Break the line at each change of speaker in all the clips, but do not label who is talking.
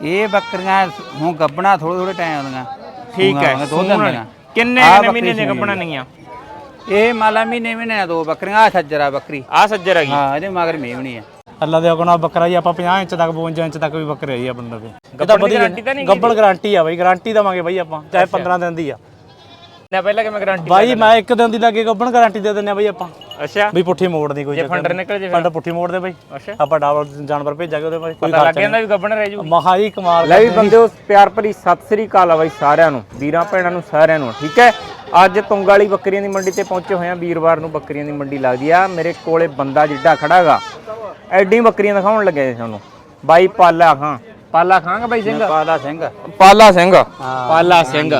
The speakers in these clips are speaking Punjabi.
ਇਹ ਬੱਕਰੀਆਂ ਹੁਣ ਗੱਬਣਾ ਥੋੜੇ ਥੋੜੇ ਟਾਈਮ ਦੀਆਂ
ਠੀਕ ਹੈ
ਦੋ ਦਿਨ। ਦੀਆਂ
ਕਿੰਨੇ ਕਿੰਨੇ ਮਹੀਨੇ ਦੀਆਂ
ਸੂਈ
ਗੱਭਣਾ
ਹੋਈ
ਨਹੀਂਆਂ
ਇਹ ਮਾਲਾ ਮਹੀਨੇ ਮਹੀਨੇ ਦੋ ਬੱਕਰੀਆਂ ਆ ਸੱਜਰਾ ਬੱਕਰੀ
ਆ ਸੱਜਰ ਹੈਗੀ
ਹਾਂ ਇਹਦੇ ਮਗਰ ਮੇਵਣੀ ਆ
ਅੱਲਾ ਦੇ ਹੁਕਮ ਨਾਲ ਬੱਕਰਾ ਜੀ ਆਪਾਂ 50 ਇੰਚ ਤੱਕ 52 ਇੰਚ ਤੱਕ ਵੀ ਬੱਕਰੇ ਆਈ ਆਪਣੇ ਲਵੇ
ਗੱਭਣ ਦੀ guarantee ਤਾਂ ਨਹੀਂ
ਗੱਬਣ ਗਾਰੰਟੀ ਆ ਬਾਈ ਗਾਰੰਟੀ ਦਵਾਂਗੇ ਬਾਈ ਆਪਾਂ ਚਾਹੇ 15 ਦਿਨ ਦੀ ਆ।
ਨਾ ਪਹਿਲਾਂ ਕਿ ਮੈਂ ਗਾਰੰਟੀ
ਬਾਈ ਮੈਂ ਇੱਕ ਦਿਨ ਦੀ ਲੱਗੇ ਗੱਬਣ ਗਾਰੰਟੀ ਦੇ ਦਿੰਨੇ ਆ ਬਾਈ ਆਪਾਂ।
ਅੱਛਾ।
ਵੀ ਪੁੱਠੀ ਮੋੜ ਦੀ ਕੋਈ
ਜੇ ਫੰਡਰ। ਨਿਕਲ ਜੇ
ਫੰਡ ਪੁੱਠੀ ਮੋੜ ਦੇ ਬਾਈ।
ਅੱਛਾ।
ਆਪਾਂ ਡਬਲ ਜਾਨਵਰ ਭੇਜਾਂਗੇ ਉਹਦੇ ਬਾਈ ਕੋਈ
ਪਤਾ ਲੱਗ ਜਾਂਦਾ ਵੀ ਗੱਭਣ ਰਹਿ ਜੂ
ਮਹਾ ਜੀ ਕਮਾਲ
ਲੈ ਵੀ ਬੰਦਿਓ ਪਿਆਰ ਭਰੀ ਸਤਿ ਸ੍ਰੀ ਅਕਾਲ ਆ ਬਾਈ ਸਾਰਿਆਂ ਨੂੰ ਵੀਰਾਂ ਭੈਣਾਂ ਨੂੰ ਸਾਰਿਆਂ ਨੂੰ। ਠੀਕ ਹੈ? ਅੱਜ ਤੁੰਗ ਵਾਲੀ ਬੱਕਰੀਆਂ ਦੀ ਮੰਡੀ ਤੇ ਪਹੁੰਚੇ ਹੋਏ ਆ। ਵੀਰਵਾਰ ਨੂੰ ਬੱਕਰੀਆਂ ਦੀ ਮੰਡੀ ਲੱਗਦੀ ਆ। ਮੇਰੇ ਕੋਲੇ ਬੰਦਾ ਜਿੱਡਾ ਖੜਾਗਾ ਐਡੀ ਬੱਕਰੀਆਂ ਦਿਖਾਉਣ ਲੱਗੇ ਤੁਹਾਨੂੰ। ਬਾਈ ਪਾਲਾ ਖਾਂ। ਪਾਲਾ ਖਾਂਗਾ ਬਾਈ ਸਿੰਘ?
ਪਾਲਾ ਸਿੰਘ।
ਪਾਲਾ ਸਿੰਘ। ਪਾਲਾ ਸਿੰਘ।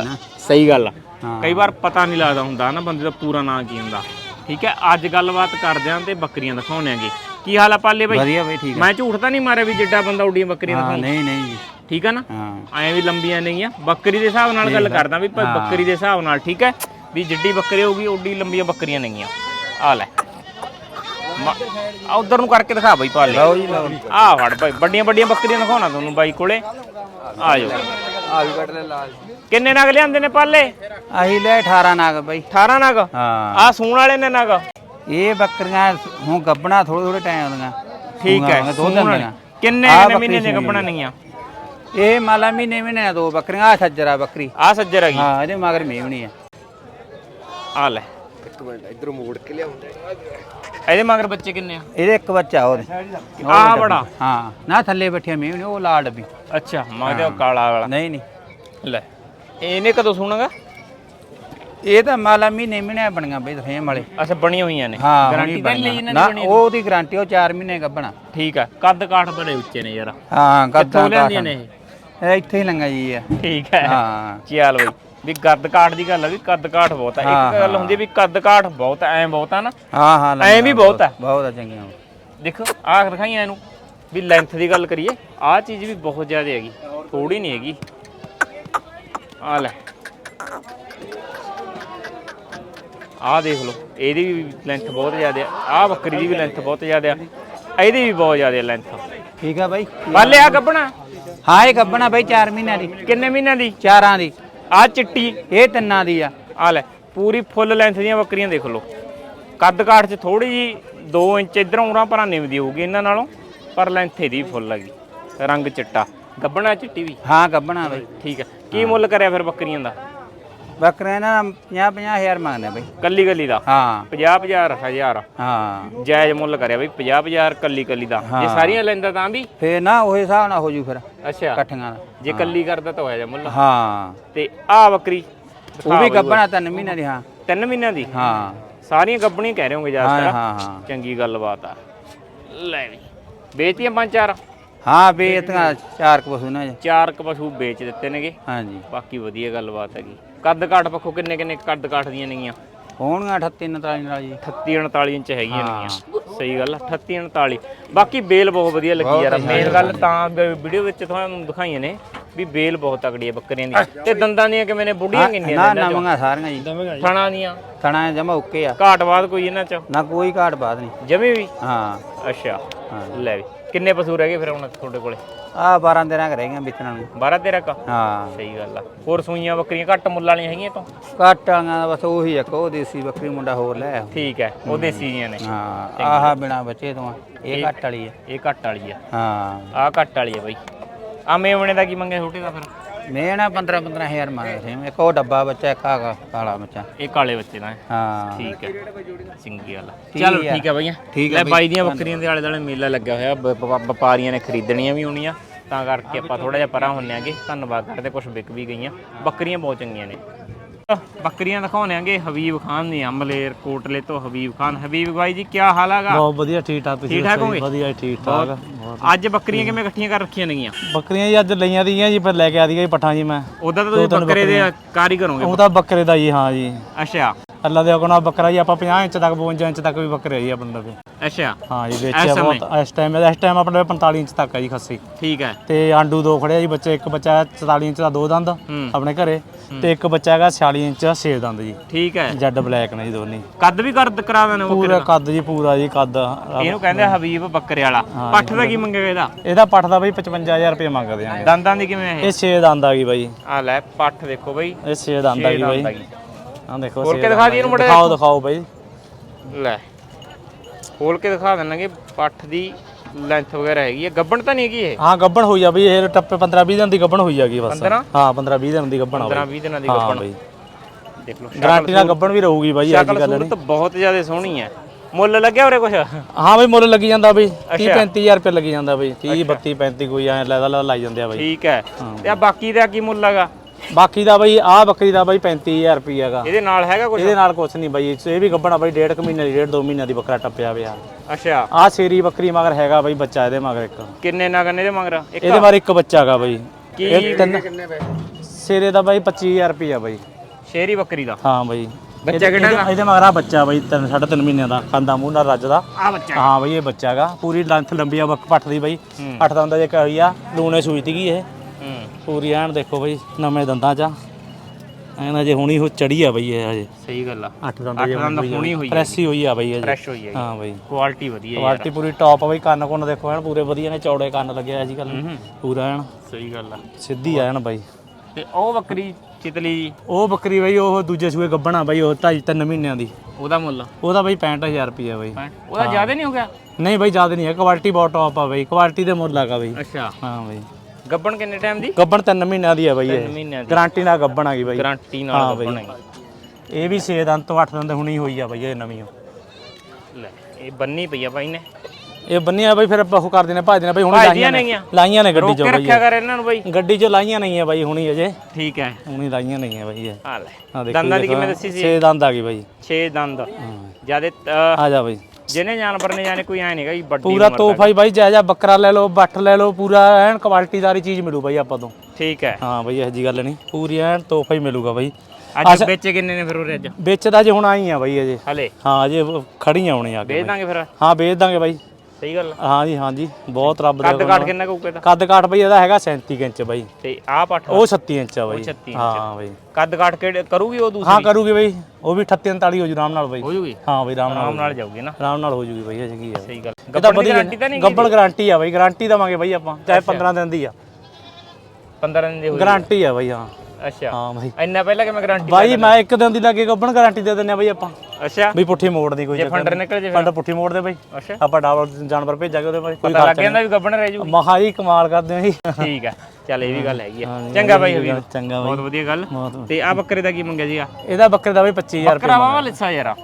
ਸਹੀ ਗੱਲ ਆ।
ਹਾਂ।
ਕਈ ਵਾਰ ਪਤਾ ਨਹੀਂ ਲੱਗਦਾ ਹੁੰਦਾ ਨਾ ਬੰਦੇ ਦਾ ਪੂਰਾ ਨਾਂ ਕੀ ਹੁੰਦਾ। ਠੀਕ ਹੈ ਅੱਜ ਗੱਲਬਾਤ ਕਰਦੇ ਆਂ ਤੇ ਬੱਕਰੀਆਂ ਦਿਖਾਉਣਾਂਗੇ ਕੀ ਹਾਲ ਆ ਪਾਲੇ ਬਾਈ?
ਵਧੀਆ ਬਈ ਠੀਕ ਆ।
ਮੈਂ ਝੂਠ ਤਾਂ ਨਹੀਂ ਮਾਰਿਆ ਵੀ ਜਿੱਡਾ ਬੰਦਾ ਉੱਡੀਆਂ ਬੱਕਰੀਆਂ
ਹਾਂ
ਦਿਖਾਉਂਦਾ।
ਨਹੀਂ ਨਹੀਂ। ਜੀ
ਠੀਕ ਆ ਨਾ?
ਹਾਂ।
ਐਂ ਵੀ ਲੰਬੀਆਂ ਨਹੀਂ ਆ ਬੱਕਰੀ ਦੇ ਹਿਸਾਬ ਨਾਲ ਗੱਲ ਕਰਦਾ ਵੀ ਬੱਕਰੀ ਦੇ ਹਿਸਾਬ ਨਾਲ ਠੀਕ ਹੈ? ਵੀ ਜਿੱਡੀ ਬੱਕਰੀ ਹੋਊਗੀ ਓਡੀ ਲੰਬੀਆਂ ਬੱਕਰੀਆਂ ਨਹੀਂਆਂ ਆ ਲੈ। ਆ ਉਧਰ ਨੂੰ ਕਰਕੇ ਦਿਖਾ ਬਾਈ ਪਾਲੇ।
ਲਓ ਜੀ ਲਓ।
ਆ ਫੜ ਬਾਈ ਵੱਡੀਆਂ ਵੱਡੀਆਂ ਬੱਕਰੀਆਂ ਦਿਖਾਉਣਾ ਤੁਹਾਨੂੰ ਬਾਈ ਕੋਲੇ। ਆ ਜਾਓ।
ਆ ਵੀ ਕੱਟ ਲੈ ਲਾਲ।
ਕਿੰਨੇ ਨਗ ਲਿਆਂਦੇ ਨੇ ਪਾਲੇ?
ਆਹੀ ਲੈ 18 ਨਾਗ ਬਈ।
18 ਨਗ?
ਹਾਂ।
ਆ ਸੂਣ ਵਾਲੇ ਨੇ ਨਗ?
ਇਹ ਬੱਕਰੀਆਂ ਹੁਣ ਗੱਬਣਾ ਥੋੜੇ ਥੋੜੇ ਟਾਈਮ ਦੀਆਂ।
ਠੀਕ ਹੈ
ਦੋ
ਸੂਣ
ਦਿਨ। ਦੀਆਂ
ਕਿੰਨੇ ਮਹੀਨੇ ਦੀਆਂ
ਸੂਈ
ਗੱਭਣਾ
ਹੋਈ।
ਨਹੀਂਆਂ
ਇਹ ਮਾਲਾ ਮਹੀਨੇ ਮਹੀਨੇ ਦੋ ਬੱਕਰੀਆਂ ਆ ਸੱਜਰਾ ਬੱਕਰੀ
ਆ ਸੱਜਰ ਹੈਗੀ
ਹਾਂ ਇਹਦੇ ਮਗਰ ਮੇਵਣੀ ਆ
ਆ ਲੈ। ਇਹਦੇ ਮਗਰ ਬੱਚੇ ਕਿੰਨੇ ਆ?
ਇਹਦੇ ਇੱਕ ਬੱਚਾ ਹੋਰ।
ਆ ਬੜਾ
ਹਾਂ। ਨਾ ਥੱਲੇ ਬੈਠਿਆ ਮੇਵਣੀ ਉਹ ਲਾਲ ਡੱਬੀ।
ਅੱਛਾ ਮੈਂ ਤੇ ਉਹ ਕਾਲਾ ਵਾਲਾ।
ਨਹੀਂ ਨਹੀਂ।
ਲੈ ਇਹਨੇ ਕਦੋਂ ਸੁਣਾਗਾ?
ਇਹ ਤਾਂ ਮਾਲਾ ਮਹੀਨੇ ਮਹੀਨੇ ਬਣੀਆਂ ਬਈ ਫੇਮ ਵਾਲੇ।
ਅੱਛਾ ਬਣੀਆਂ ਹੋਈਆਂ ਨੇ।
ਹਾਂ
ਗਾਰੰਟੀ ਤਾਂ ਲਈ ਇਹਨਾਂ ਨੇ
ਉਹ ਉਹਦੀ ਗਾਰੰਟੀ ਉਹ 4 ਮਹੀਨੇ ਗੱਬਣਾ
ਠੀਕ ਆ ਕੱਦ ਕਾਠ ਬੜੇ ਉੱਚੇ ਨੇ ਯਾਰ।
ਹਾਂ
ਨੇ ਇਹ?
ਇਹ ਇੱਥੇ ਹੀ ਲੰਗਾ ਜੀ ਆ।
ਠੀਕ ਹੈ।
ਹਾਂ।
ਚੱਲ ਬਈ। ਵੀ ਕੱਦ ਕਾਠ ਦੀ ਗੱਲ ਆ ਵੀ ਕੱਦ ਕਾਠ ਬਹੁਤ ਆ। ਇੱਕ ਗੱਲ ਹੁੰਦੀ ਵੀ ਕੱਦ ਕਾਠ ਬਹੁਤ ਐ ਬਹੁਤ ਆ ਨਾ।
ਹਾਂ ਹਾਂ
ਐਂ ਵੀ ਬਹੁਤ ਆ।
ਬਹੁਤ ਆ ਚੰਗੀਆਂ।
ਦੇਖੋ ਆਹ ਦਿਖਾਈਆਂ ਇਹਨੂੰ। ਵੀ ਲੈਂਥ ਦੀ ਗੱਲ ਕਰੀਏ ਆਹ ਚੀਜ਼ ਵੀ ਬਹੁਤ ਜ਼ਿਆਦਾ ਹੈਗੀ ਥੋੜੀ ਨਹੀਂ ਹੈਗੀ। ਆ ਲੈ। ਆਹ ਦੇਖ ਲਓ ਇਹਦੀ ਵੀ ਲੈਂਥ ਬਹੁਤ ਜ਼ਿਆਦਾ ਆ। ਆਹ ਬੱਕਰੀ ਦੀ ਵੀ ਲੈਂਥ ਬਹੁਤ ਜ਼ਿਆਦਾ ਆ। ਇਹਦੀ ਵੀ ਬਹੁਤ ਜ਼ਿਆਦਾ ਲੈਂਥ
ਠੀਕ ਆ ਬਾਈ।
ਬਾਲੇ ਆ ਗੱਬਣਾ
ਹਾਂ ਇਹ ਗੱਬਣਾ ਬਾਈ 4 ਮਹੀਨਿਆਂ ਦੀ।
ਕਿੰਨੇ ਮਹੀਨਿਆਂ ਦੀ?
ਚਾਰਾਂ ਦੀ।
ਆ ਚਿੱਟੀ
ਇਹ ਤਿੰਨਾਂ ਦੀ ਆ।
ਆ ਲੈ ਪੂਰੀ ਫੁੱਲ ਲੈਂਥ ਦੀਆਂ ਬੱਕਰੀਆਂ ਦੇਖ ਲਓ। ਕੱਦ ਕਾਠ 'ਚ ਥੋੜੀ ਜੀ 2 ਇੰਚ ਇਧਰੋਂ ਉਰਾਂ ਪਰਾਂ ਨਿਵਦੀ ਹੋਊਗੀ ਇਹਨਾਂ ਨਾਲੋਂ ਪਰ ਲੈਂਥ ਇਹਦੀ ਫੁੱਲ ਹੈਗੀ। ਰੰਗ ਚਿੱਟਾ। ਗੱਬਣਾ ਚਿੱਟੀ ਵੀ?
ਹਾਂ ਗੱਬਣਾ ਬਾਈ।
ਠੀਕ ਹੈ ਕੀ ਮੁੱਲ ਕਰਿਆ ਫਿਰ ਬੱਕਰੀਆਂ ਦਾ?
ਬੱਕਰੀਆਂ ਇਹਨਾਂ ਦਾ 50 50 ਹਜ਼ਾਰ ਮੰਗਦੇ ਆ ਬਾਈ।
ਕੱਲੀ ਕੱਲੀ ਦਾ?
ਹਾਂ।
50 50 ਹਜ਼ਾਰ।
ਹਾਂ।
ਜਾਇਜ਼ ਮੁੱਲ ਕਰਿਆ ਬਈ 50 50 ਕੱਲੀ ਕੱਲੀ ਦਾ। ਜੇ ਸਾਰੀਆਂ ਲੈਂਦਾ ਤਾਂ ਵੀ?
ਫੇਰ ਨਾ ਉਹ ਹਿਸਾਬ ਨਾਲ ਹੋ ਜੂ ਫਿਰ
ਅੱਛਾ।
ਇਕੱਠੀਆਂ ਦਾ।
ਜੇ ਕੱਲੀ ਕਰਦਾ ਤਾਂ ਹੋਇਆ ਜਾ ਮੁੱਲ।
ਹਾਂ।
ਤੇ ਆ ਬੱਕਰੀ
ਉਹ ਵੀ ਗੱਬਣਾ ਤਿੰਨ ਮਹੀਨਿਆਂ ਦੀ ਹਾਂ।
3 ਮਹੀਨਿਆਂ ਦੀ?
ਹਾਂ।
ਸਾਰੀਆਂ ਗੱਬਣੀਆਂ ਕਹਿ ਰਹੇ ਹੋਗੇ ਜ਼ਿਆਦਾਤਰ
ਹਾਂ ਹਾਂ
ਚੰਗੀ ਗੱਲਬਾਤ ਆ। ਲੈ ਵੀ। ਵੇਚਤੀਆਂ ਪੰਜ ਚਾਰ?
ਹਾਂ ਇਤਨਾ ਚਾਰ ਕੁ ਪਸ਼ੂ ਨਾ।
ਚਾਰ ਕ ਪਸ਼ੂ ਵੇਚ ਦਿੱਤੇ ਨੇਗੇ।
ਹਾਂਜੀ।
ਬਾਕੀ ਵਧੀਆ ਗੱਲਬਾਤ ਹੈਗੀ। ਕੱਦ ਕਾਠ ਪੱਖੋਂ ਕਿੰਨੇ ਕਿੰਨੇ ਕੱਦ ਕਾਠ ਦੀਆਂ ਨੇਗੀਆਂ?
ਹੋਣਗੀਆਂ 38 39 ਨਾਲ ਜੀ।
38 39 ਇੰਚ ਹੈਗੀਆਂ ਨੇਗੀਆਂ। ਸਹੀ ਗੱਲ ਆ 38 39 ਬਾਕੀ ਬੇਲ ਬਹੁਤ ਵਧੀਆ ਲੱਗੀ ਯਾਰ ਮੇਨ ਗੱਲ ਤਾਂ ਵੀਡੀਓ ਵਿੱਚ ਤੁਹਾਨੂੰ ਦਿਖਾਈਆਂ ਨੇ ਵੀ ਬੇਲ ਬਹੁਤ ਤਕੜੀ ਹੈ ਬੱਕਰੀਆਂ ਦੀ। ਤੇ ਦੰਦਾਂ ਦੀਆਂ ਕਿਵੇਂ ਨੇ? ਬੁੱਢੀਆਂ ਕਿੰਨੀਆਂ
ਨਾ
ਨੇ
ਨਵਾਂਗਾ ਸਾਰੀਆਂ ਜੀ?
ਥਣਾ ਦੀਆਂ?
ਥਣਾ ਜਮਾ ਓਕੇ ਆ।
ਘਾਟ ਬਾਦ ਕੋਈ ਇਹਨਾਂ ਚ?
ਨਾ ਕੋਈ ਘਾਟ ਬਾਤ ਨਹੀਂ।
ਜਮੀ ਵੀ?
ਹਾਂ।
ਅੱਛਾ। ਲੈ ਵੀ ਕਿੰਨੇ ਪਸ਼ੂ ਰਹਿ ਗਏ ਫਿਰ ਹੁਣ ਤੁਹਾਡੇ ਕੋਲੇ?
ਆ 12 13 ਰਹਿ ਗਈਆਂ ਵਿਕਣ ਨੂੰ।
12 13 ਕ?
ਹਾਂ।
ਸਹੀ ਗੱਲ ਆ। ਹੋਰ ਸੂਈਆਂ ਬੱਕਰੀਆਂ ਘੱਟ ਮੁੱਲ ਵਾਲੀਆਂ ਹੈਗੀਆਂ ਤੋਂ
ਘੱਟ ਵਾਲੀਆਂ ਬਸ ਉਹੀ ਇੱਕ ਉਹ ਦੇਸੀ ਬੱਕਰੀ ਮੁੰਡਾ ਹੋਰ ਲੈ ਆਇਆ।
ਠੀਕ ਹੈ ਉਹ ਦੇਸੀ ਜੀਆਂ ਨੇ।
ਹਾਂ ਆਹ ਬਿਨਾ ਬੱਚੇ ਤੋਂ ਆ। ਇਹ ਘੱਟ ਵਾਲੀ ਆ।
ਇਹ ਘੱਟ ਵਾਲੀ ਆ।
ਹਾਂ।
ਆ ਘੱਟ ਵਾਲੀ ਆ ਬਈ। ਆ ਮੇਵਣੇ ਦਾ ਕੀ ਮੰਗਿਆ ਛੋਟੇ ਦਾ ਫਿਰ?
ਮੈਂ ਨਾ 15 15 ਹਜ਼ਾਰ ਮੰਗਦੇ ਸੀ। ਇੱਕ ਉਹ ਡੱਬਾ ਬੱਚਾ ਇੱਕ ਆਗਾ ਕਾਲਾ ਬੱਚਾ।
ਇਹ ਕਾਲੇ ਬੱਚੇ ਦਾ ਹੈ।
ਹਾਂ।
ਠੀਕ ਹੈ। ਚੰਗੀ ਗੱਲ ਆ।
ਠੀਕ
ਚਲੋ
ਆ।
ਠੀਕ ਹੈ ਬਈਆ
ਠੀਕ
ਲੈ
ਬਈ।
ਬਾਈ ਦੀਆਂ ਬੱਕਰੀਆਂ ਦੇ ਆਲੇ ਦੁਆਲੇ ਮੇਲਾ ਲੱਗਿਆ ਹੋਇਆ। ਬ- ਬ- ਵਪਾਰੀਆਂ ਨੇ ਖਰੀਦਣੀਆਂ ਵੀ ਹੋਣੀਆਂ। ਤਾਂ ਕਰਕੇ ਆਪਾਂ ਥੋੜਾ ਜਿਹਾ ਪਰਾਂ ਹੁੰਨੇ ਆਂਗੇ। ਧੰਨਵਾਦ ਕਰਦੇ ਕੁਝ ਵਿਕ ਵੀ ਗਈਆਂ। ਬੱਕਰੀਆਂ ਬਹੁਤ ਚੰਗੀਆਂ ਨੇ। ਬੱਕਰੀਆਂ ਦਿਖਾਉਣੇ ਆਂਗੇ ਹਬੀਬ ਖਾਨ ਦੀਆਂ ਮਲੇਰ ਕੋਟਲੇ ਤੋਂ ਹਬੀਬ ਖਾਨ। ਹਬੀਬ ਬਾਈ ਜੀ ਕੀ ਹਾਲ ਹੈਗਾ?
ਬਹੁਤ ਵਧੀਆ ਠੀਕ ਠਾਕ ਤੁਸੀਂ
ਠੀਕ ਠਾਕ ਹੋਗੇ?
ਵਧੀਆ ਠੀਕ ਠਾਕ।
ਅੱਜ ਬੱਕਰੀਆਂ ਕਿਵੇਂ ਇਕੱਠੀਆਂ ਕਰ ਰੱਖੀਆਂ ਨੇਗੀਆਂ?
ਬੱਕਰੀਆਂ ਜੀ ਅੱਜ ਲਈਆਂ ਦੀਆਂ ਜੀ ਪਰ ਲੈ ਕੇ ਆ ਦੀਆਂ ਜੀ ਪੱਠਾਂ ਜੀ ਮੈਂ।
ਉਦਾਂ ਤਾਂ ਤੁਸੀਂ ਬੱਕਰੇ ਦੇ ਕਾਰੀਗਰ ਹੋਗੇ
ਉਹ ਤਾਂ ਬੱਕਰੇ ਦਾ ਜੀ ਹਾਂ ਜੀ।
ਅੱਛਾ।
ਅੱਲਾ ਦੇ ਹੁਕਮ ਨਾਲ ਬੱਕਰਾ ਜੀ ਆਪਾਂ 50 ਇੰਚ ਤੱਕ 52 ਇੰਚ ਤੱਕ ਵੀ ਬੱਕਰੇ ਜੀ ਆਪਣੇ ਲਵੇ
ਅੱਛਾ।
ਹਾਂ ਜੀ ਵੇਚਿਆ ਬਹੁਤ ਇਸ ਟਾਈਮ ਇਸ ਟਾਈਮ ਆਪਣੇ ਲਵੇ 45 ਇੰਚ ਤੱਕ ਹੈ ਜੀ ਖੱਸੀ।
ਠੀਕ ਹੈ।
ਤੇ ਆਂਡੂ ਦੋ ਖੜਿਆ ਜੀ ਬੱਚੇ ਇੱਕ ਬੱਚਾ ਹੈ 44 ਇੰਚ ਦਾ ਦੋ ਦੰਦ। ਆਪਣੇ ਘਰੇ ਤੇ ਇੱਕ ਬੱਚਾ ਹੈਗਾ 46 ਇੰਚ ਦਾ ਛੇ ਦੰਦ ਜੀ।
ਠੀਕ ਹੈ।
ਜੈਡ ਬਲੈਕ ਨੇ ਜੀ ਦੋਨੇ।
ਕੱਦ ਵੀ ਕਰ ਕਰਾ ਦੇਣਾ ਬੱਕਰੇ
ਪੂਰਾ ਕੱਦ ਜੀ ਪੂਰਾ ਜੀ ਕੱਦ
ਇਹਨੂੰ ਕਹਿੰਦੇ ਆ ਹਬੀਬ ਬੱਕਰੇ ਵਾਲਾ। ਪੱਠ ਦਾ ਕੀ ਮੰਗੇਗਾ ਇਹਦਾ?
ਇਹਦਾ ਪੱਠ ਦਾ ਬਈ 55000 ਰੁਪਏ ਮੰਗਦੇ ਆਂ
ਦੰਦਾਂ ਦੀ ਕਿਵੇਂ ਇਹ?
ਇਹ ਛੇ ਦੰਦ ਆ ਗਈ ਬਾਈ।
ਆ ਲੈ ਪੱਠ ਦੇਖੋ ਬਈ।
ਇਹ ਛੇ ਦੰਦ ਆ ਗਈ ਬਾਈ।
ਆ
ਦੇਖੋ
ਖੋਲ ਕੇ ਦਿਖਾ ਦਈਏ ਇਹਨੂੰ। ਮੁੰਡੇ।
ਦਿਖਾਓ ਦਿਖਾਓ ਬਾਈ।
ਲੈ। ਖੋਲ ਕੇ ਦਿਖਾ ਦੇਣਗੇ ਪੱਠ ਦੀ ਲੈਂਥ ਵਗੈਰਾ ਹੈਗੀ ਹੈ ਗੱਬਣ ਤਾਂ ਨਹੀਂ ਹੈਗੀ ਇਹ?
ਹਾਂ ਗੱਬਣ ਹੋਈ ਆ ਬਈ ਇਹ ਟੱਪੇ 15 20 ਦਿਨ ਦੀ ਗੱਬਣ ਹੋਈ ਜਾਗੀ ਬਸ।
15?
ਹਾਂ 15 20 ਦਿਨ ਦੀ ਗੱਬਣ ਆ
15
ਬਾਈ
20 ਦਿਨਾਂ ਦੀ
ਹਾਂ
ਗੱਬਣ
ਬਾਈ।
ਦੇਖ ਲਓ
ਗਾਰੰਟੀ ਨਾਲ ਗੱਬਣ ਵੀ ਰਹੂਗੀ ਬਾਈ ਇਹ
ਸ਼ਕਲ
ਗੱਲ
ਸੂਰਤ ਬਹੁਤ ਜ਼ਿਆਦਾ ਸੋਹਣੀ ਹੈ ਮੁੱਲ ਲੱਗਿਆ ਉਰੇ ਕੁਛ?
ਹਾਂ ਬਈ ਮੁੱਲ ਲੱਗੀ ਜਾਂਦਾ ਬਈ। 30 35000 ਰੁਪਏ ਲੱਗੀ ਜਾਂਦਾ ਬਈ। 30 32 35 ਕੋਈ ਐ ਲੈਦਾ ਲਾ ਲਾਈ ਜਾਂਦੇ ਆ ਬਈ।
ਠੀਕ ਹੈ। ਤੇ ਆ ਬਾਕੀ ਦਾ ਕੀ ਮੁੱਲ ਹੈਗਾ?
ਬਾਕੀ ਦਾ ਬਈ ਆਹ ਬੱਕਰੀ ਦਾ ਬਈ 35000 ਰੁਪਏ ਹੈਗਾ।
ਇਹਦੇ ਨਾਲ ਹੈਗਾ ਕੁਛ?
ਇਹਦੇ ਨਾਲ ਕੁਛ ਨਹੀਂ ਬਈ ਇਹ ਵੀ ਗੱਬਣਾ ਬਈ ਡੇਢ ਕੁ ਮਹੀਨੇ ਦੀ ਡੇਢ ਦੋ ਮਹੀਨਿਆਂ ਦੀ ਬੱਕਰਾ ਟੱਪਿਆ ਪਿਆ।
ਅੱਛਾ।
ਆਹ ਸ਼ੇਰੀ ਬੱਕਰੀ ਮਗਰ ਹੈਗਾ ਬਈ ਬੱਚਾ ਇਹਦੇ ਮਗਰ ਇੱਕ।
ਕਿੰਨੇ ਨਗਨ ਇਹਦੇ ਮੰਗਰਾ? ਇੱਕ
ਇਹਦੇ ਬਾਰੇ ਇੱਕ ਬੱਚਾ ਹੈਗਾ ਬਈ।
ਕੀ
ਇਹ ਤਿੰਨ ਸ਼ੇਰੇ ਦਾ ਬਈ 25000 ਰੁਪਏ ਬਈ।
ਸ਼ੇਰੀ ਬੱਕਰੀ ਦਾ?
ਹਾਂ ਬਈ।
ਬੱਚਾ ਕਿਹੜਾ
ਇਹਦੇ- ਇਹਦੇ ਮਗਰ ਆ ਬੱਚਾ ਬਈ ਤਿੰਨ ਸਾਢੇ ਤਿੰਨ ਮਹੀਨਿਆਂ ਦਾ ਖਾਂਦਾ ਮੂੰਹ ਨਾਲ ਰੱਜਦਾ।
ਆ ਬੱਚਾ।
ਹਾਂ ਬਈ ਇਹ ਬੱਚਾ ਹੈਗਾ। ਪੂਰੀ ਲੈਂਥ ਲੰਬੀ ਆ ਬੱਕ ਪੱਠ ਦੀ ਬਈ। ਅੱਠ ਦੰਦਾਂ ਜੇ ਆ ਲੂਣੇ ਸੂਈ ਤੀਗੀ ਇਹ। ਪੂਰੀ ਐਨ ਦੇਖੋ ਬਈ ਨਵੇਂ ਦੰਦਾਂ ਚ ਐਨ ਅਜੇ ਹੁਣੀ ਹੋ ਚੜੀ ਆ ਬਈ ਇਹ ਅਜੇ
ਸਹੀ ਗੱਲ ਆ।
ਅੱਠ ਦੰਦਾਂ ਜੇ
ਹੁਣੀ ਹੋਈ
ਪ੍ਰੈਸ ਹੀ ਹੋਈ ਆ ਬਈ ਅਜੇ
ਫਰੈਸ਼ ਹੋਈ ਹੈ
ਹਾਂ ਬਈ।
ਕੁਆਲਿਟੀ ਵਧੀਆ ਯਾਰ।
ਕੁਆਲਿਟੀ ਪੂਰੀ ਟੌਪ ਆ ਬਈ ਕੰਨ ਕੁੰਨ ਦੇਖੋ ਐਨ ਪੂਰੇ ਵਧੀਆ ਨੇ ਚੌੜੇ ਕੰਨ ਲੱਗੇ ਆ ਜੀ ਕੱਲ ਪੂਰਾ ਐਨ।
ਸਹੀ ਗੱਲ ਆ।
ਸਿੱਧੀ ਐਨ ਬਾਈ।
ਤੇ ਉਹ ਬੱਕਰੀ ਚਿਤਲੀ ਜੀ?
ਉਹ ਬੱਕਰੀ ਬਈ ਉਹ ਦੂਜੇ ਸੂਏ ਗੱਬਣਾ ਬਈ ਉਹ ਢਾਈ ਤਿੰਨ ਮਹੀਨਿਆਂ ਦੀ।
ਉਹਦਾ ਮੁੱਲ?
ਉਹਦਾ ਬਈ 65000 ਰੁਪਏ ਬਈ।
ਉਹਦਾ ਜ਼ਿਆਦਾ ਨਹੀਂ ਹੋ ਗਿਆ?
ਨਹੀਂ ਬਈ ਜ਼ਿਆਦਾ ਨਹੀਂ ਹੈ। ਕੁਆਲਿਟੀ ਬਹੁਤ ਟੌਪ ਆ ਬਈ। ਕੁਆਲਿਟੀ ਦੇ ਮੁੱਲ ਹੈਗਾ ਬਈ।
ਅੱਛਾ।
ਹਾਂ ਬਈ।
ਗੱਬਣ ਕਿੰਨੇ ਟਾਈਮ ਦੀ?
ਗੱਬਣ ਤਿੰਨ ਮਹੀਨਿਆਂ ਦੀ ਹੈ ਬਈ ਇਹ।
ਮਹੀਨਿਆਂ ਦੀ।
ਗਾਰੰਟੀ ਨਾਲ ਗੱਬਣ ਆ ਗਈ ਬਈ।
ਗਾਰੰਟੀ ਨਾਲ
ਬਈ।
ਗੱਬਣ ਹੈਗੀ
ਇਹ ਵੀ 6 ਦੰਦ ਤੋਂ 8 ਦੰਦ ਹੁਣੀ ਹੋਈ ਆ ਬਈ ਇਹ ਨਵੀਂ। ਓ।
ਲੈ ਇਹ ਬੰਨੀ ਪਈ ਆ ਬਾਈ ਨੇ।
ਇਹ ਬੰਨਿਆ ਬਈ ਫਿਰ ਬਹੁ ਕਰ ਦੇਣੇ ਭਾਜ ਦੇਣੇ ਬਈ ਹੁਣੀ ਲਾਈਆਂ ਨੇ।
ਨੇਗੀਆਂ?
ਲਾਈਆਂ ਨੇ ਗੱਡੀ
ਰੋਕ
ਚੋਂ
ਕੇ
ਬਈ
ਰੱਖਿਆ ਕਰ ਇਹਨਾਂ ਨੂੰ ਬਾਈ।
ਗੱਡੀ ਚੋਂ ਲਾਈਆਂ ਨਹੀਂ ਹੈ ਬਈ ਹੁਣੀ ਅਜੇ।
ਠੀਕ ਹੈ।
ਹੁਣੀ ਲਾਈਆਂ ਨਹੀਂ ਹੈ ਬਈ ਇਹ।
ਆ ਲੈ। ਦੰਦਾਂ ਦੀ ਕਿਵੇਂ ਦੱਸੀ ਸੀ?
6 ਦੰਦ ਆ ਗਈ ਬਈ।
6 ਦੰਦ। ਜਿਆਦੇ
ਆ ਜਾ ਬਈ।
ਜਿਹਨੇ ਜਾਨਵਰ ਨੇ ਜਾਣੇ ਕੋਈ ਐ ਨਹੀਂਗਾ ਜੀ ਵੱਡੀ
ਪੂਰਾ। ਤੋਹਫਾ ਹੀ ਬਾਈ ਜਾਇਜਾ ਬੱਕਰਾ ਲੈ ਲਓ ਬੱਠ ਲੈ ਲਓ ਪੂਰਾ ਐਨ ਕੁਆਲਿਟੀਦਾਰੀ ਚੀਜ਼ ਮਿਲੂ ਬਾਈ ਆਪਾਂ ਤੋਂ।
ਠੀਕ ਹੈ।
ਹਾਂ ਬਾਈ ਇਹੋ ਜੀ ਗੱਲ ਨਹੀਂ ਪੂਰੀ ਐਨ ਤੋਹਫਾ ਹੀ ਮਿਲੂਗਾ ਬਾਈ।
ਅੱਜ ਵੇਚੇ ਕਿੰਨੇ ਨੇ ਫਿਰ ਉਰੇ ਅੱਜ?
ਵੇਚਦਾ ਜੇ ਹੁਣ ਆਈ ਆ ਬਾਈ ਅਜੇ।
ਹਲੇ?
ਹਾਂ ਅਜੇ ਖੜੀਆਂ ਆਉਣੇ ਆ ਕੇ
ਵੇਚ ਦਾਂਗੇ ਫਿਰ।
ਹਾਂ ਵੇਚ ਦਾਂਗੇ ਬਾਈ।
ਸਹੀ ਗੱਲ ਆ।
ਹਾਂ ਜੀ ਹਾਂ ਜੀ ਬਹੁਤ ਰੱਬ
ਕੱਦ
ਦਾ
ਕਾਟ ਕਿੰਨਾ ਕੁ ਹੋਊਗਾ
ਕੱਦ ਕਾਠ ਬਈ ਇਹਦਾ ਹੈਗਾ 37 ਇੰਚ ਬਾਈ।
ਤੇ ਆਹ ਪੱਠ
ਉਹ 36 ਇੰਚ ਆ ਬਾਈ।
36
ਹਾਂ ਬਾਈ।
ਕੱਦ ਕਾਟ ਕਿਹੜੇ ਕਰੂਗੀ ਉਹ ਦੂਸਰੀ?
ਹਾਂ ਕਰੂਗੀ ਬਾਈ। ਉਹ ਵੀ 38 39 ਹੋ ਜੂ ਆਰਾਮ ਨਾਲ ਬਾਈ।
ਹੋ ਜੂਗੀ
ਹਾਂ ਬਾਈ ਆਰਾਮ ਨਾਲ
ਆਰਾਮ ਨਾਲ ਜਾਊਗੀ ਨਾ।
ਆਰਾਮ ਨਾਲ ਹੋ ਜੂਗੀ ਬਾਈ ਇਹ ਕੀ ਆ।
ਸਹੀ ਗੱਲ।
ਵਧੀਆ
ਗਾਰੰਟੀ ਤਾਂ ਨਹੀਂ
ਗੱਬਣ ਗਾਰੰਟੀ ਆ ਬਾਈ ਗਾਰੰਟੀ ਦਵਾਂਗੇ ਬਾਈ ਆਪਾਂ ਚਾਹੇ 15 ਦਿਨ ਦੀ ਆ।
15 ਦਿਨ ਦੀ
ਗਾਰੰਟੀ ਆ ਬਾਈ ਹਾਂ।
ਅੱਛਾ।
ਹਾਂ ਬਾਈ।
ਇੰਨਾ ਪਹਿਲਾਂ ਕਿ ਮੈਂ ਗਾਰੰਟੀ
ਬਾਈ ਮੈਂ ਇੱਕ ਦਿਨ ਦੀ ਲੱਗੇ ਗੱਬਣ ਗਾਰੰਟੀ ਦੇ ਦਿੰਨੇ ਆ ਬਾਈ ਆਪਾਂ।
ਅੱਛਾ।
ਵੀ ਪੁੱਠੀ ਮੋੜ ਦੀ ਕੋਈ
ਜੇ ਫੰਡਰ ਨਿਕਲ ਜੇ
ਫੰਡ ਪੁੱਠੀ ਮੋੜ ਦੇ ਬਾਈ।
ਅੱਛਾ।
ਆਪਾਂ ਡਬਲ ਜਾਨਵਰ ਭੇਜਾਂਗੇ ਉਹਦੇ ਬਾਈ ਕੋਈ
ਲੱਗ ਜਾਂਦਾ ਵੀ ਗੱਬਣ ਰਹਿ
ਜੀ ਕਮਾਲ ਕਰਦੇ ਆ ਜੀ।
ਠੀਕ ਹੈ ਚੱਲ ਇਹ ਵੀ ਗੱਲ ਹੈਗੀ ਆ। ਚੰਗਾ ਬਾਈ ਹਬੀਬ
ਗੱਲ ਚੰਗਾ ਬਾਈ।
ਬਹੁਤ ਵਧੀਆ ਗੱਲ। ਤੇ ਆ ਬੱਕਰੇ ਦਾ ਕੀ ਮੰਗਿਆ ਸੀਗਾ
ਇਹਦਾ ਬੱਕਰੇ ਦਾ ਬਾਈ 25000 ਰੁਪਏ
ਬੱਕਰਾ ਵਾਵਾ ਲਿੱਸਾ ਯਾਰ?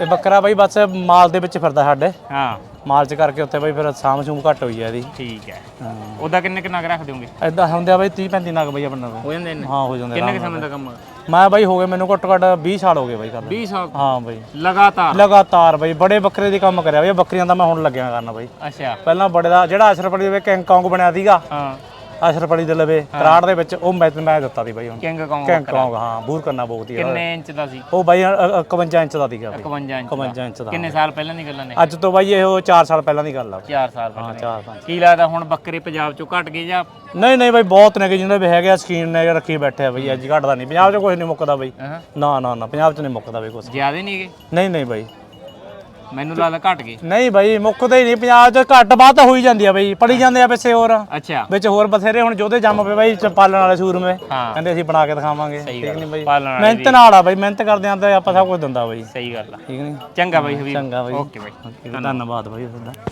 ਇਹ ਬੱਕਰਾ ਬਾਈ ਬਸ ਮਾਲ ਦੇ ਵਿੱਚ ਫਿਰਦਾ ਸਾਡੇ।
ਹਾਂ।
ਮਾਲ ਚ ਕਰਕੇ ਉੱਥੇ ਬਾਈ ਫਿਰ ਸਾਮ ਸੂਮ ਘੱਟ ਹੋਈ ਆ ਇਹਦੀ।
ਠੀਕ ਹੈ।
ਹਾਂ।
ਉਹਦਾ ਕਿੰਨੇ ਕਿੰਨਾ ਰੱਖ ਦਿਓਗੇ
ਐਦਾਂ ਹੁੰਦੇ ਆ ਬਾਈ 30 35 ਨਗ ਬਾਈ ਆਪਣਾ।
ਹੋ ਜਾਂਦੇ ਨੇ?
ਹਾਂ ਹੋ ਜਾਂਦੇ
ਕਿੰਨੇ ਕੁ ਸਮੇਂ ਦਾ ਕੰਮ।
ਮੈਂ ਬਾਈ ਹੋ ਗਏ ਮੈਨੂੰ ਘੱਟੋ ਘੱਟ 20 ਸਾਲ ਹੋ ਗਏ ਬਾਈ ਕਰਦਾ
20 ਸਾਲ?
ਹਾਂ ਬਾਈ।
ਲਗਾਤਾਰ?
ਲਗਾਤਾਰ ਬਾਈ ਬੜੇ ਬੱਕਰੇ ਦੀ ਕੰਮ ਕਰਿਆ ਬਾਈ। ਬੱਕਰੀਆਂ ਦਾ ਮੈਂ ਹੁਣ ਲੱਗਿਆ ਕਰਨਾ ਬਾਈ।
ਅੱਛਾ।
ਪਹਿਲਾਂ ਬੜੇ ਦਾ ਜਿਹੜਾ ਅਸ਼ਰਫੜੀ ਦੇ ਵਿੱਚ ਕਿੰਗ ਕੌਂਗ ਬਣਿਆ ਸੀਗਾ।
ਹਾਂ।
ਅਸ਼ਰਫੜੀ ਦੇ ਲਵੇ ਕਰਾੜ ਦੇ ਵਿੱਚ ਉਹ ਮੈਂ ਮੈਂ ਦਿੱਤਾ ਸੀ ਬਾਈ ਹੁਣ
ਕਿੰਗ ਕੌਂਗ
ਕਿੰਗ ਕੌਂਗ ਹਾਂ ਬੂਰ ਕਰਨਾ ਬੋਗਦੀ ਆ
ਕਿੰਨੇ ਇੰਚ ਦਾ ਸੀ?
ਉਹ ਬਾਈ 51 ਇੰਚ ਦਾ ਸੀਗਾ ਬਾਈ।
51 ਇੰਚ
51 ਇੰਚ ਦਾ
ਕਿੰਨੇ ਸਾਲ ਪਹਿਲਾਂ ਦੀ ਗੱਲਾਂ ਨੇ
ਅੱਜ ਤੋਂ ਬਾਈ ਇਹ ਉਹ 4 ਸਾਲ ਪਹਿਲਾਂ ਦੀ ਗੱਲ ਆ।
4 ਸਾਲ ਪਹਿਲਾਂ
ਹਾਂ
ਦੀ।
4 5
ਕੀ ਲੱਗਦਾ ਹੁਣ ਬੱਕਰੇ ਪੰਜਾਬ ਚੋਂ ਘਟ ਗਏ ਜਾਂ
ਨਹੀਂ ਨਹੀਂ ਬਾਈ ਬਹੁਤ ਨੇ ਕਿ ਜਿਹਨਾਂ ਵੀ ਹੈਗੇ ਆ ਸਕੀਨ ਨੇ ਰੱਖੀ ਬੈਠੇ ਆ ਬਈ ਅੱਜ ਘਟਦਾ ਨਹੀਂ। ਪੰਜਾਬ 'ਚ ਕੁਝ ਨਹੀਂ ਮੁੱਕਦਾ ਬਾਈ।
ਹਾਂ।
ਨਾ ਨਾ ਨਾ ਪੰਜਾਬ 'ਚ ਨਹੀਂ ਮੁੱਕਦਾ ਬਈ ਕੁਝ
ਜ਼ਿਆਦੇ ਨਹੀਂ
ਨਹੀਂ ਨਹੀਂ ਬਾਈ।
ਮੈਨੂੰ ਲੱਗਦਾ ਘਟ ਗਏ
ਨਹੀਂ ਬਾਈ ਮੁੱਕਦਾ ਹੀ ਨਹੀਂ ਪੰਜਾਬ 'ਚ ਘੱਟ ਬਾਤ ਹੋਈ ਜਾਂਦੀ ਆ ਬਾਈ ਪੜੀ ਜਾਂਦੇ ਆ ਪਿੱਛੇ ਹੋਰ।
ਅੱਛਾ।
ਵਿੱਚ ਹੋਰ ਬਥੇਰੇ ਹੁਣ ਜੋਧੇ ਜੰਮ ਪਏ ਬਾਈ ਚ ਪਾਲਣ ਵਾਲੇ ਸੂਰਮੇ।
ਹਾਂ।
ਕਹਿੰਦੇ ਅਸੀਂ ਬਣਾ ਕੇ ਦਿਖਾਵਾਂਗੇ।
ਸਹੀ
ਨਹੀਂ ਬਾਈ?
ਪਾਲਣ ਵਾਲੇ
ਮਿਹਨਤ ਨਾਲ ਆ ਬਾਈ ਮਿਹਨਤ ਕਰਦੇ ਆਂ ਤੇ ਆਪਾਂ ਸਭ ਕੁਝ ਦਿੰਦਾ ਬਾਈ।
ਸਹੀ ਗੱਲ ਆ।
ਠੀਕ ਨਹੀਂ?
ਚੰਗਾ ਬਾਈ ਹਬੀਬ।
ਚੰਗਾ ਬਾਈ।
ਓਕੇ ਬਾਈ।
ਧੰਨਵਾਦ ਬਾਈ ਤੁਹਾਡਾ।